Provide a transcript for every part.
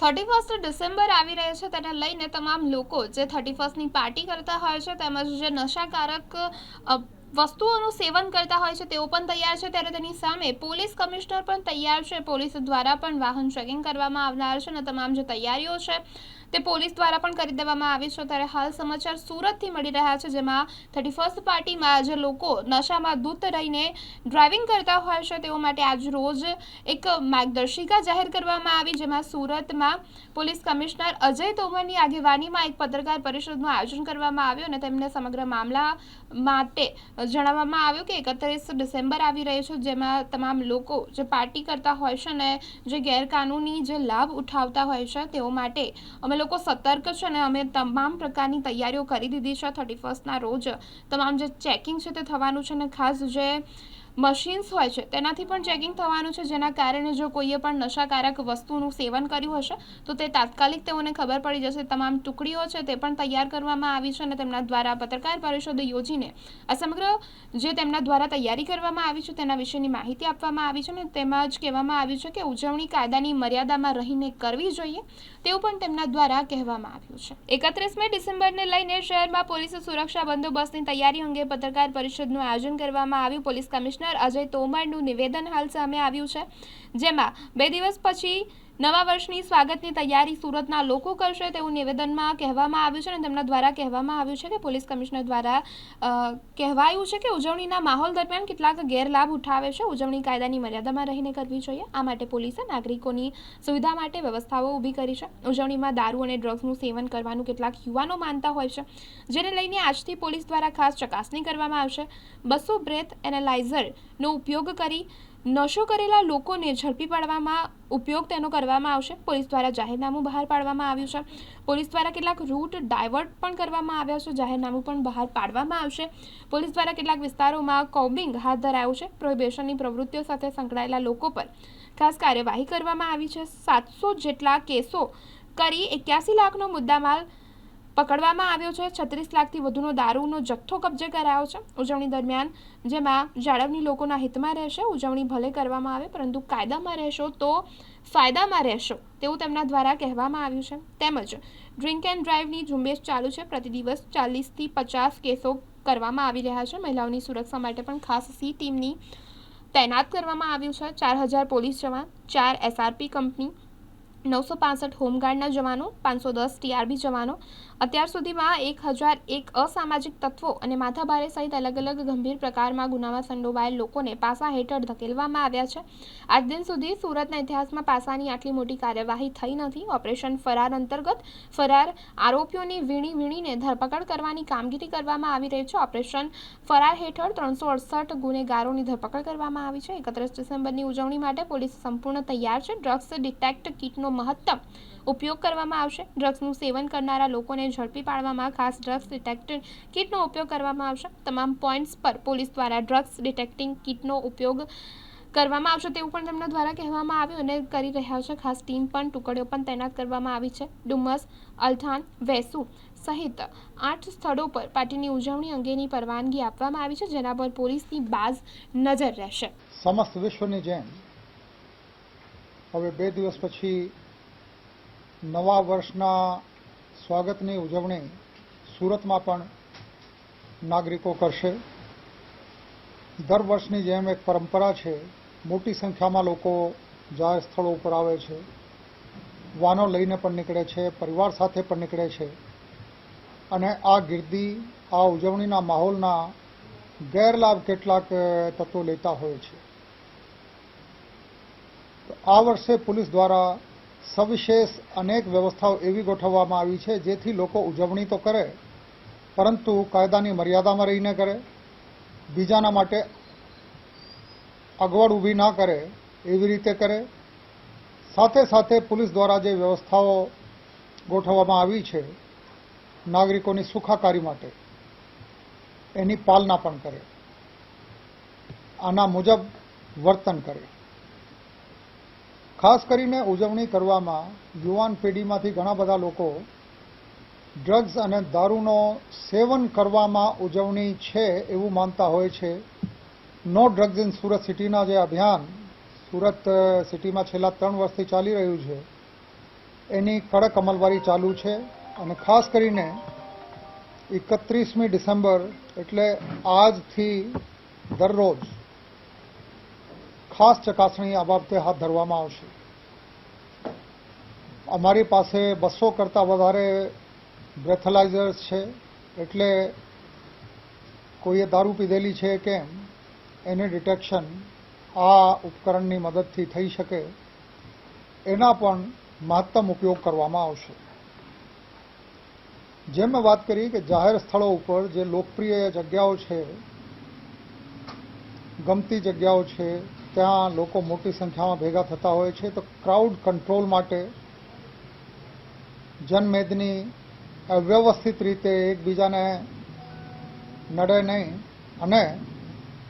Thirty first December આવી રહ્યો છે તેને લઈને તમામ લોકો જે થર્ટી ફર્સ્ટની પાર્ટી કરતા હોય છે તેમજ જે નશાકારક વસ્તુઓનું સેવન કરતા હોય છે તેઓ પણ તૈયાર છે. ત્યારે તેની સામે પોલીસ કમિશનર પણ તૈયાર છે. પોલીસ દ્વારા પણ વાહન ચેકિંગ કરવામાં આવનાર છે અને તમામ જે તૈયારીઓ છે તે પોલીસ દ્વારા પણ કરી દેવામાં આવી છે. ત્યારે હાલ સમાચાર સુરતથી મળી રહ્યા છે, જેમાં થર્ટી ફર્સ્ટ પાર્ટીમાં જે લોકો નશામાં દૂત રહીને ડ્રાઇવિંગ કરતા હોય છે, તેઓ માટે આજ રોજ એક માર્ગદર્શિકા જાહેર કરવામાં આવી, જેમાં સુરતમાં પોલીસ કમિશનર અજય તોમરની આગેવાનીમાં એક પત્રકાર પરિષદનું આયોજન કરવામાં આવ્યું અને તેમને સમગ્ર મામલા માટે જણાવવામાં આવ્યું કે એકત્રીસ ડિસેમ્બર આવી રહી છે, જેમાં તમામ લોકો જે પાર્ટી કરતા હોય છે ને જે ગેરકાનૂની જે લાભ ઉઠાવતા હોય છે, તેઓ માટે અમે લોકો સતર્ક છે ને અમે તમામ પ્રકારની તૈયારીઓ કરી દીધી છે. થર્ટી ફર્સ્ટના રોજ તમામ જે ચેકિંગ છે તે થવાનું છે ને ખાસ જે મશીન્સ હોય છે. તેનાથી પણ ચેકિંગ થવાનું છે, જેના કારણે જો કોઈએ પણ નશાકારક વસ્તુનું સેવન કર્યું હશે, તો તે તાત્કાલિક તેઓને ખબર પડી જશે. તમામ ટુકડીઓ છે તે પણ તૈયાર કરવામાં આવી છે અને તેમના દ્વારા પત્રકાર પરિષદ યોજીને આ સમગ્ર જે તેમના દ્વારા તૈયારી કરવામાં આવી છે તેના વિશેની માહિતી આપવામાં આવી છે અને તેમાં જ કહેવામાં આવ્યું છે કે ઉજવણી કાયદાની મર્યાદામાં રહીને કરવી જોઈએ તેવું પણ તેમના દ્વારા કહેવામાં આવ્યું છે. એકત્રીસમી ડિસેમ્બરને લઈને શહેરમાં પોલીસ સુરક્ષા બંદોબસ્તની તૈયારી અંગે પત્રકાર પરિષદનું આયોજન કરવામાં આવ્યું. પોલીસ કમિશનર અજય તોમરનું નિવેદન હાલ સામે આવ્યું છે જેમાં બે દિવસ પછી નવા વર્ષની સ્વાગતની તૈયારી સુરતના લોકો કરશે તેવું નિવેદનમાં કહેવામાં આવ્યું છે અને તેમના દ્વારા કહેવામાં આવ્યું છે કે પોલીસ કમિશનર દ્વારા કહેવાયું છે કે ઉજવણીના માહોલ દરમિયાન કેટલાક ગેરલાભ ઉઠાવે છે. ઉજવણી કાયદાની મર્યાદામાં રહીને કરવી જોઈએ. આ માટે પોલીસે નાગરિકોની સુવિધા માટે વ્યવસ્થાઓ ઊભી કરી છે. ઉજવણીમાં દારૂ અને ડ્રગ્સનું સેવન કરવાનું કેટલાક યુવાનો માનતા હોય છે. જેને લઈને આજથી પોલીસ દ્વારા ખાસ ચકાસણી કરવામાં આવશે. બસો બ્રેથ એનાલાઇઝરનો ઉપયોગ કરી નશો કરેલા લોકોને ઝડપી પાડવામાં ઉપયોગ તેનો કરવામાં આવશે. પોલીસ દ્વારા જાહેરનામું બહાર પાડવામાં આવ્યું છે. પોલીસ દ્વારા કેટલાક રૂટ ડાયવર્ટ પણ કરવામાં આવ્યા છે. જાહેરનામું પણ બહાર પાડવામાં આવશે. પોલીસ દ્વારા કેટલાક વિસ્તારોમાં કોમ્બિંગ હાથ ધરાયું છે. પ્રોહિબેશનની પ્રવૃત્તિઓ સાથે સંકળાયેલા લોકો પર ખાસ કાર્યવાહી કરવામાં આવી છે. સાતસો જેટલા કેસો કરી એક્યાસી લાખનો મુદ્દામાલ પકડવામાં આવ્યો છે. છત્રીસ લાખથી વધુનો દારૂનો જથ્થો કબજે કરાયો છે. ઉજવણી દરમિયાન જેમાં જાળવણી લોકોના હિતમાં રહેશે. ઉજવણી ભલે કરવામાં આવે, પરંતુ કાયદામાં રહેશો તો ફાયદામાં રહેશો તેવું તેમના દ્વારા કહેવામાં આવ્યું છે. તેમજ ડ્રિંક એન્ડ ડ્રાઈવની ઝુંબેશ ચાલુ છે. પ્રતિ દિવસ ચાલીસથી પચાસ કેસો કરવામાં આવી રહ્યા છે. મહિલાઓની સુરક્ષા માટે પણ ખાસ સી ટીમની તૈનાત કરવામાં આવ્યું છે. ચાર હજાર પોલીસ જવાન, ચાર એસઆરપી કંપની, નવસો પાસઠ હોમગાર્ડના જવાનો, પાંચસો દસ ટીઆરબી જવાનો અત્યાર સુધીમાં એક હજાર એક અસામાજિક તત્વો અને માથાભારે સહિત અલગ અલગ ગંભીર પ્રકારમાં ગુનામાં સંડોવાયેલ લોકોને પાસા હેઠળ ધકેલવામાં આવ્યા છે. આજ દિન સુધી સુરતના ઇતિહાસમાં પાસાની આટલી મોટી કાર્યવાહી થઈ નથી. ઓપરેશન ફરાર અંતર્ગત ફરાર આરોપીઓની વીણી વીણીને ધરપકડ કરવાની કામગીરી કરવામાં આવી રહી છે. ઓપરેશન ફરાર હેઠળ ત્રણસો અડસઠ ગુનેગારોની ધરપકડ કરવામાં આવી છે. એકત્રીસ ડિસેમ્બરની ઉજવણી માટે પોલીસ સંપૂર્ણ તૈયાર છે. ડ્રગ્સ ડિટેક્ટ કિટનો મહત્તમ ઉપયોગ કરવામાં આવશે. ડ્રગ્સનું સેવન કરનારા લોકોને ઝડપી પાડવામાં ખાસ ડ્રગ્સ ડિટેક્ટ કિટનો ઉપયોગ કરવામાં આવશે. તમામ પોઈન્ટ્સ પર પોલીસ દ્વારા ડ્રગ્સ ડિટેક્ટિંગ કિટનો ઉપયોગ કરવામાં આવશે તેવું પણ તેમના દ્વારા કહેવામાં આવ્યું અને કરી રહ્યા છે. ખાસ ટીમ પણ ટુકડીઓ પણ તૈનાત કરવામાં આવી છે. ડુમસ, અલથાન, વેસુ સહિત આઠ સ્થળો પર પાર્ટીની ઉજવણી અંગેની પરવાનગી આપવામાં આવી છે, જેના પર પોલીસની બાજ નજર રહેશે. સમસ્ત વિશ્વની જેમ, હવે બે દિવસ પછી નવા વર્ષના સ્વાગતની ઉજવણી સુરતમાં પણ નાગરિકો કરશે. દર વર્ષની જેમ એક પરંપરા છે, મોટી સંખ્યામાં લોકો જાહેર સ્થળો ઉપર આવે છે. વાનો લઈને પણ નીકળે છે, પરિવાર સાથે પણ નીકળે છે. અને આ ગીર્દી, આ ઉજવણીના માહોલના ગેરલાભ કેટલાક તત્વો લેતા હોય છે. આ વર્ષે પોલીસ દ્વારા સવિશેષ અનેક વ્યવસ્થાઓ એવી ગોઠવવામાં આવી છે જેથી લોકો ઉજવણી તો કરે, પરંતુ કાયદાની મર્યાદામાં રહીને કરે, બીજાના માટે અગવડ ઊભી ના કરે એવી રીતે કરે. સાથે સાથે પોલીસ દ્વારા જે વ્યવસ્થાઓ ગોઠવવામાં આવી છે નાગરિકોની સુખાકારી માટે, એની પાલના પણ કરે. આના મુજબ વર્તન કરે. ખાસ કરીને ઉજવણી કરવામાં યુવાન પેઢીમાંથી ઘણા બધા લોકો ડ્રગ્સ અને દારૂનો સેવન કરવામાં ઉજવણી છે એવું માનતા હોય છે. નો ડ્રગ્સ ઇન સુરત સિટીના જે અભિયાન સુરત સિટીમાં છેલ્લા ત્રણ વર્ષથી ચાલી રહ્યું છે, એની કડક અમલવારી ચાલુ છે અને ખાસ કરીને એકત્રીસમી ડિસેમ્બર એટલે આજથી દરરોજ ખાસ ચકાસણી આ બાબતે હાથ ધરવામાં આવશે. અમારી પાસે બસો કરતાં વધારે બ્રેથલાઇઝર્સ છે, એટલે કોઈએ દારૂ પીધેલી છે કેમ, એને ડિટેક્શન આ ઉપકરણની મદદથી થઈ શકે, એના પણ મહત્તમ ઉપયોગ કરવામાં આવશે. જેમ મેં વાત કરી કે જાહેર સ્થળો ઉપર જે લોકપ્રિય જગ્યાઓ છે, ગમતી જગ્યાઓ છે ત્યાં લોકો મોટી સંખ્યામાં ભેગા થતા હોય છે, તો ક્રાઉડ કંટ્રોલ માટે જનમેદની અવ્યવસ્થિત રીતે એકબીજાને નડે નહીં અને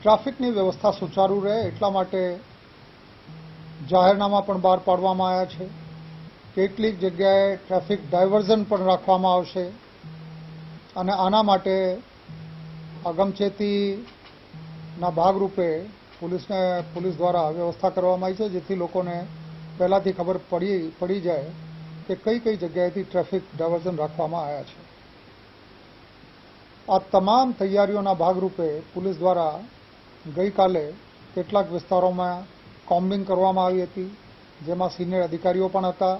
ટ્રાફિકની વ્યવસ્થા સુચારુ રહે એટલા માટે જાહેરનામા પણ બહાર પાડવામાં આવ્યા છે. કેટલીક જગ્યાએ ટ્રાફિક ડાયવર્ઝન પણ રાખવામાં આવશે અને આના માટે અગમચેતીના ભાગરૂપે પોલીસને પોલીસ દ્વારા વ્યવસ્થા કરવામાં આવી છે, જેથી લોકોને પહેલાંથી ખબર પડી પડી જાય કે કઈ કઈ જગ્યાએથી ટ્રાફિક ડાયવર્ઝન રાખવામાં આવ્યા છે. આ તમામ તૈયારીઓના ભાગરૂપે પોલીસ દ્વારા ગઈકાલે કેટલાક વિસ્તારોમાં કોમ્બિંગ કરવામાં આવી હતી, જેમાં સિનિયર અધિકારીઓ પણ હતા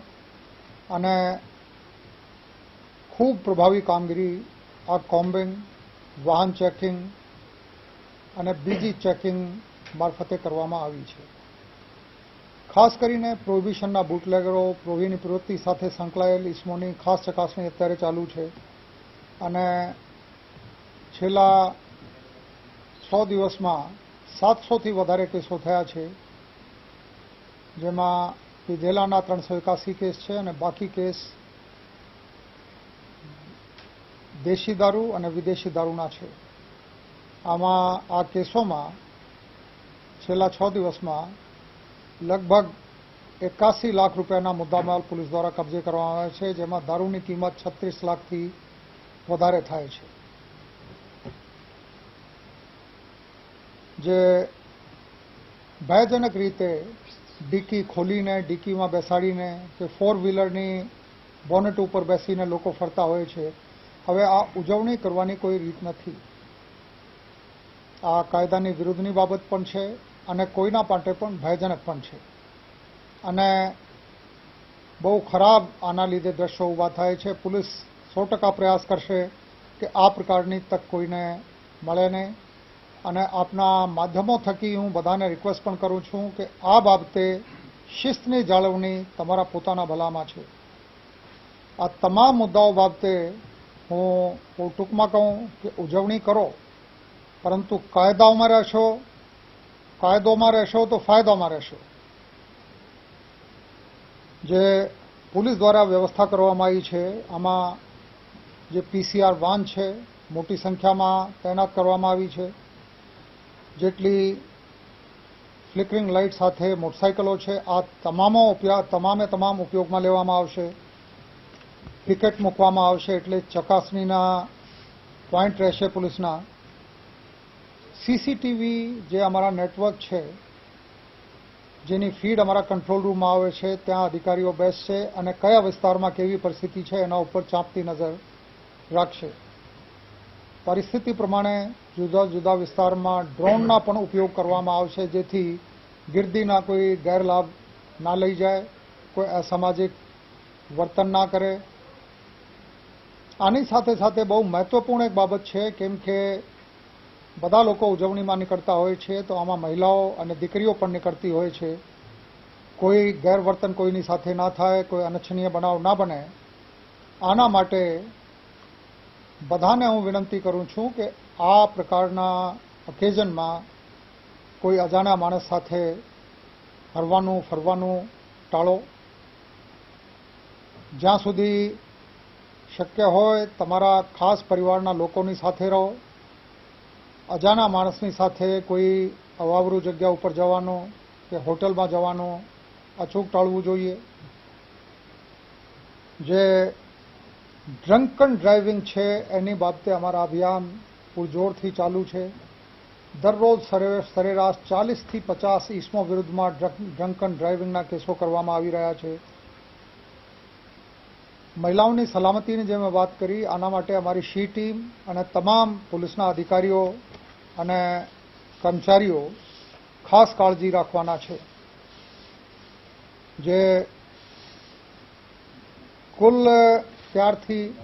અને ખૂબ પ્રભાવી કામગીરી, આ કોમ્બિંગ, વાહન ચેકિંગ અને બીજી ચેકિંગ મારફતે કરવામાં આવી છે. ખાસ કરીને પ્રોહિબિશનના બુટલેગરો, પ્રોહીની પ્રવૃત્તિ સાથે સંકળાયેલ ઇસમોની ખાસ ચકાસણી અત્યારે ચાલુ છે અને છેલ્લા છ દિવસમાં સાતસોથી વધારે કેસો થયા છે, જેમાં પીધેલાના ત્રણસો એકાસી કેસ છે અને બાકી કેસ દેશી દારૂ અને વિદેશી દારૂના છે. આમાં આ કેસોમાં છેલ્લા છ દિવસમાં લગભગ એકાસી લાખ રૂપિયાના મુદ્દામાલ પોલીસ દ્વારા કબજે કરવામાં આવ્યા છે, જેમાં દારૂની કિંમત છત્રીસ લાખથી વધારે થાય છે. જે ભયજનક રીતે ડીકી ખોલીને, ડીકીમાં બેસાડીને કે ફોર વ્હીલરની બોનેટ ઉપર બેસીને લોકો ફરતા હોય છે, હવે આ ઉજવણી કરવાની કોઈ રીત નથી. આ કાયદાની વિરુદ્ધની બાબત પણ છે. અને કોઈના માટે પણ ભયજનક પણ છે. અને બહુ ખરાબ આના લીધે દ્રશ્યો ઊભા થાય છે. પોલીસ સો ટકા પ્રયાસ કરશે કે આ પ્રકારની તક કોઈને મળે નહીં. અને આપના માધ્યમો થકી હું બધાને રિક્વેસ્ટ પણ કરું છું કે આ બાબતે શિસ્તની જાળવણી તમારા પોતાના ભલામાં છે. આ તમામ મુદ્દાઓ બાબતે હું ટૂંકમાં કહું કે ઉજવણી કરો, પરંતુ કાયદાઓમાં રહેશો કાયદોમાં રહેશો તો ફાયદામાં રહેશો. જે પોલીસ દ્વારા વ્યવસ્થા કરવામાં આવી છે, આમાં જે પીસીઆર વાન છે, મોટી સંખ્યામાં તૈનાત કરવામાં આવી છે. જેટલી ફ્લિકરિંગ લાઇટ સાથે મોટરસાઇકલો છે, આ તમામો ઉપયોગ તમામે તમામ ઉપયોગમાં લેવામાં આવશે. પિકેટ મૂકવામાં આવશે એટલે ચકાસણીના પોઈન્ટ રહેશે પોલીસના. સીસીટીવી જે અમારા નેટવર્ક છે, જેની ફીડ અમારા કંટ્રોલ રૂમમાં આવે છે, ત્યાં અધિકારીઓ બેસશે અને કયા વિસ્તારમાં કેવી પરિસ્થિતિ છે એના ઉપર ચાંપતી નજર રાખશે. પરિસ્થિતિ પ્રમાણે જુદા જુદા વિસ્તારમાં ડ્રોનના પણ ઉપયોગ કરવામાં આવશે, જેથી ગીર્દીના કોઈ ગેરલાભ ના લઈ જાય, કોઈ અસામાજિક વર્તન ના કરે. આની સાથે સાથે બહુ મહત્વપૂર્ણ એક બાબત છે, કેમ કે બધા લોકો ઉજવણીમાં નીકળતા હોય છે, તો આમાં મહિલાઓ અને દીકરીઓ પણ નીકળતી હોય છે. કોઈ ગેરવર્તન કોઈની સાથે ના થાય, કોઈ અનચ્છનીય બનાવ ના બને. આના માટે બધાને હું વિનંતી કરું છું કે આ પ્રકારના ઓકેઝનમાં કોઈ અજાણ્યા માણસ સાથે હરવાનું, ફરવાનું ટાળો. જ્યાં સુધી શક્ય હોય, તમારા ખાસ પરિવારના લોકોની સાથે રહો. અજાણ્યા માણસની સાથે કોઈ અવાવરું જગ્યા ઉપર જવાનું કે હોટલમાં જવાનું અચૂક ટાળવું જોઈએ. જે ડ્રંકન ડ્રાઇવિંગ છે એની બાબતે અમારા અભિયાન પૂરજોરથી ચાલુ છે. દરરોજ સરે- સરેરાશ ચાલીસથી પચાસ ઈસમો વિરુદ્ધમાં ડ્રંકન ડ્રાઇવિંગના કેસો કરવામાં આવી રહ્યા છે. મહિલાઓની સલામતીની જે મેં વાત કરી, આના માટે અમારી શી ટીમ અને તમામ પોલીસના અધિકારીઓ અને કર્મચારીઓ ખાસ કાળજી રાખવાના છે. જે કુલ ત્યારથી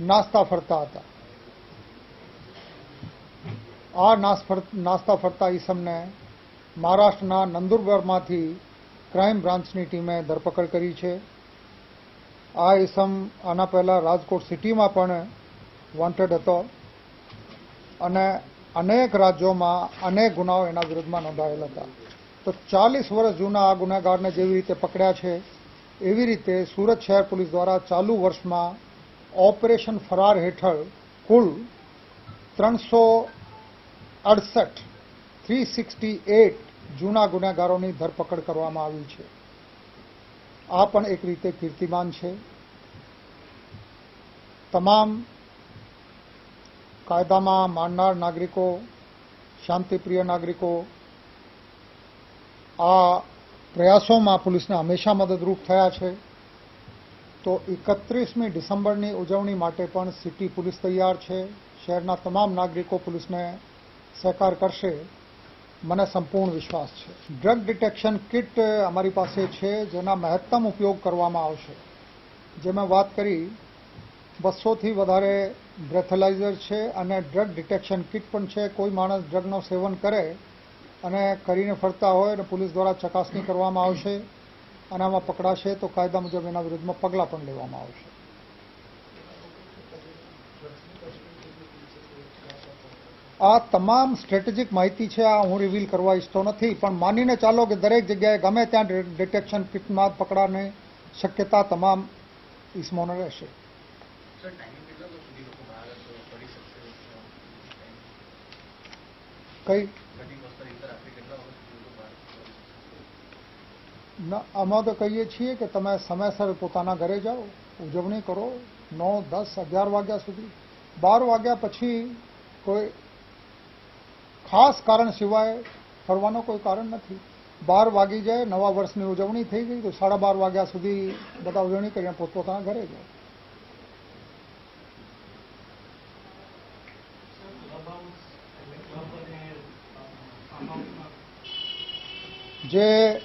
નાસ્તા ફરતા હતા. આ નાસ નાસ્તા ફરતા ઈસમને મહારાષ્ટ્રના નંદુરબારમાંથી ક્રાઇમ બ્રાન્ચની ટીમે ધરપકડ કરી છે. આ ઈસમ આના પહેલા રાજકોટ સિટીમાં પણ વોન્ટેડ હતો. અને અનેક રાજ્યોમાં અનેક ગુનાઓ એના વિરુદ્ધમાં નોંધાયેલા હતા. તો ચાલીસ વર્ષ જૂના આ ગુનેગારને જેવી રીતે પકડ્યા છે, એવી રીતે સુરત શહેર પોલીસ દ્વારા ચાલુ વર્ષમાં ઓપરેશન ફરાર હેઠળ કુલ ત્રણસો અડસઠ, થ્રી સિક્સટી એટ જૂના ગુનેગારોની ધરપકડ કરવામાં આવી છે. આ પણ એક રીતે કીર્તિમાન છે. તમામ કાયદામાં માનનાર નાગરિકો, શાંતિપ્રિય નાગરિકો, આ પ્રયાસોમાં પોલીસને હંમેશા મદદરૂપ થયા છે. તો એકત્રીસમી ડિસેમ્બરની ઉજવણી માટે પણ સિટી પોલીસ તૈયાર છે. શહેરના તમામ નાગરિકો પોલીસને સહકાર કરશે. મને સંપૂર્ણ વિશ્વાસ છે. ડ્રગ ડિટેક્શન કિટ અમારી પાસે છે, જેના મહત્તમ ઉપયોગ કરવામાં આવશે. જે મેં વાત કરી બસોથી વધારે બ્રેથલાઇઝર છે અને ડ્રગ ડિટેક્શન કિટ પણ છે. કોઈ માણસ ડ્રગનું સેવન કરે અને કરીને ફરતા હોય અને પોલીસ દ્વારા ચકાસણી કરવામાં આવશે અને આમાં પકડાશે, તો કાયદા મુજબ એના વિરુદ્ધમાં પગલાં પણ લેવામાં આવશે. આ તમામ સ્ટ્રેટેજિક માહિતી છે, આ હું રિવીલ કરવા ઈચ્છતો નથી, પણ માનીને ચાલો કે દરેક જગ્યાએ ગમે ત્યાં ડિટેક્શન કિટમાં પકડાની શક્યતા તમામ ઇસમોને રહેશે. કઈ ન અમે તો કહીએ છીએ કે તમે સમયસર પોતાના ઘરે જાઓ ઉજવણી કરો નવ દસ અગિયાર વાગ્યા સુધી બાર વાગ્યા પછી કોઈ ખાસ કારણ સિવાય ફરવાનો કોઈ કારણ નથી બાર વાગી જાય નવા વર્ષની ઉજવણી થઈ ગઈ તો સાડા બાર વાગ્યા સુધી બધા ઉજવણી કરીને પોતપોતાના ઘરે જાય જે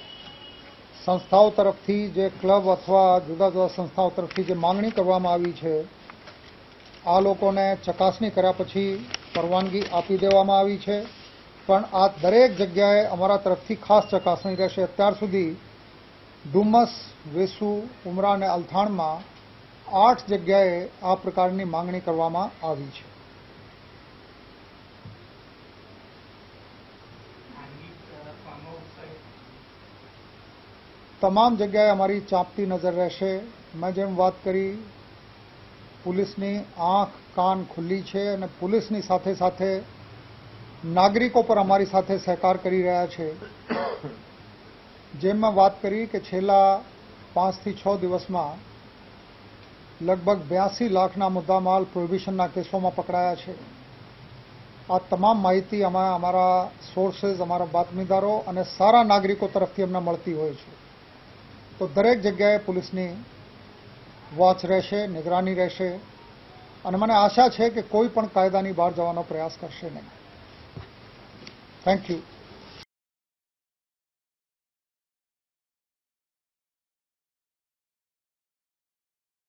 સંસ્થાઓ તરફથી, જે ક્લબ અથવા જુદા જુદા સંસ્થાઓ તરફથી જે માંગણી કરવામાં આવી છે, આ લોકોને ચકાસણી કર્યા પછી પરવાનગી આપી દેવામાં આવી છે. પણ આ દરેક જગ્યાએ અમારા તરફથી ખાસ ચકાસણી રહેશે. અત્યાર સુધી ડુમસ વેસુ, ઉમરા અને અલથાણમાં આઠ જગ્યાએ આ પ્રકારની માંગણી કરવામાં આવી છે. તમામ જગ્યાએ અમારી ચાંપતી નજર રહેશે. મેં જેમ વાત કરી, પોલીસની આંખ, કાન ખુલ્લી છે અને પોલીસની સાથે સાથે નાગરિકો પર અમારી સાથે સહકાર કરી રહ્યા છે. જેમ મેં વાત કરી કે છેલ્લા પાંચથી છ દિવસમાં લગભગ બ્યાસી લાખના મુદ્દામાલ પ્રોહિબિશનના કેસોમાં પકડાયા છે. આ તમામ માહિતી અમે, અમારા સોર્सेस અમારા બાતમીદારો અને સારા નાગરિકો તરફથી અમને મળતી હોય છે. તો દરેક જગ્યાએ પોલીસની વોચ રહેશે, નિગરાની રહેશે. અને મને આશા છે કે કોઈ પણ કાયદાની બહાર જવાનો પ્રયાસ કરશે નહીં. Thank you